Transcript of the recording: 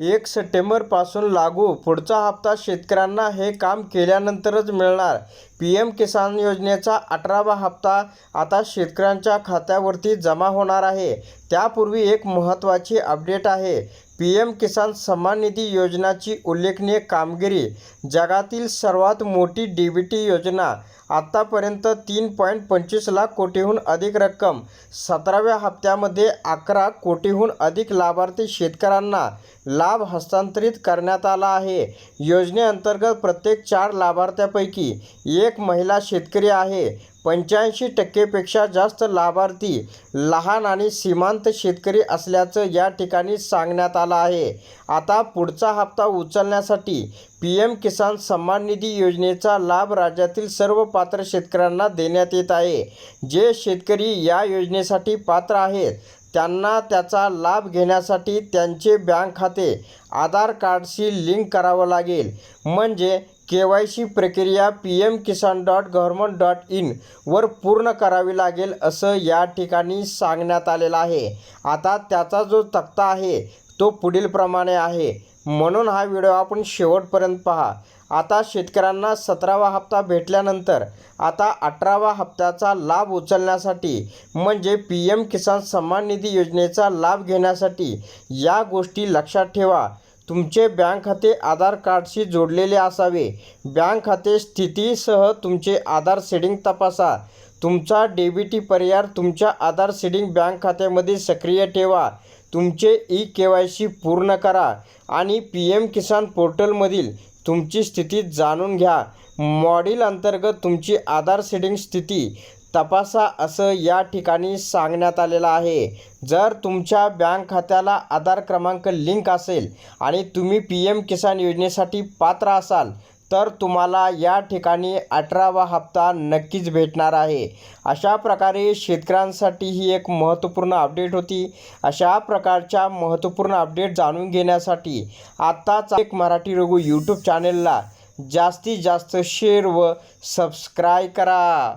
एक सप्टेंबरपासून लागू पुढचा हप्ता शेतकऱ्यांना हे काम केल्यानंतरच मिळणार. पी एम किसान योजनेचा अठरावा हप्ता आता शेतकऱ्यांच्या खात्यावरती जमा होणार आहे. त्यापूर्वी एक महत्त्वाची अपडेट आहे. पी एम किसान सन्मान निधी योजनाची उल्लेखनीय कामगिरी जगातील सर्वात मोठी डी बी टी योजना आत्तापर्यंत तीन पॉईंट पंचवीस लाख कोटीहून अधिक रक्कम सतराव्या हप्त्यामध्ये अकरा कोटीहून अधिक लाभार्थी शेतकऱ्यांना लाभ हस्तांतरित करण्यात आला आहे. योजनेअंतर्गत प्रत्येक चार लाभार्थ्यापैकी एक महिला शेतकरी आहे. पंच्याऐंशी टक्केपेक्षा जास्त लाभार्थी लहान आणि सीमांत शेतकरी असल्याचं या ठिकाणी सांगण्यात आलं आहे. आता पुढचा हप्ता उचलण्यासाठी पी एम किसान सन्मान निधी योजनेचा लाभ राज्यातील सर्व पात्र शेतकऱ्यांना देण्यात येत आहे. जे शेतकरी या योजनेसाठी पात्र आहेत त्यांना त्याचा लाभ घेण्यासाठी त्यांचे बँक खाते आधार कार्डशी लिंक करावं लागेल. म्हणजे के वाय सी प्रक्रिया P M Kisan dot government dot in वर पूर्ण करावी लागेल असं या ठिकाणी सांगण्यात आलेलं आहे. आता त्याचा जो तक्ता आहे तो पुढीलप्रमाणे आहे. म्हणून हा व्हिडिओ आपण शेवटपर्यंत पहा. आता शेतकऱ्यांना सतरावा हप्ता भेटल्यानंतर आता अठरावा हप्त्याचा लाभ उचलण्यासाठी म्हणजे पी एम किसान सन्मान निधी योजनेचा लाभ घेण्यासाठी या गोष्टी लक्षात ठेवा. तुमचे बँक खाते आधार कार्डशी जोडलेले असावे. बँक खाते स्थितीसह तुमचे आधार सेडिंग तपासा. तुमचा डेबिटी पर्याय तुमच्या आधार सेडिंग बँक खात्यामध्ये सक्रिय ठेवा. तुमचे ई के वाय सी पूर्ण करा आणि पी एम किसान पोर्टलमधील तुमची स्थिती जाणून घ्या. मॉड्यूल अंतर्गत तुमची आधार सेडिंग स्थिती तपासा असं या ठिकाणी सांगण्यात आलेलं आहे. जर तुमच्या बँक खात्याला आधार क्रमांक लिंक असेल आणि तुम्ही पी एम किसान योजनेसाठी पात्र असाल तर तुम्हाला या ठिकाणी अठरावा हप्ता नक्कीच भेटणार आहे. अशा प्रकारे शेतकऱ्यांसाठी ही एक महत्त्वपूर्ण अपडेट होती. अशा प्रकारच्या महत्त्वपूर्ण अपडेट जाणून घेण्यासाठी आत्ताच एक मराठी रघु यूट्यूब चॅनेलला जास्तीत जास्त शेअर व सबस्क्राईब करा.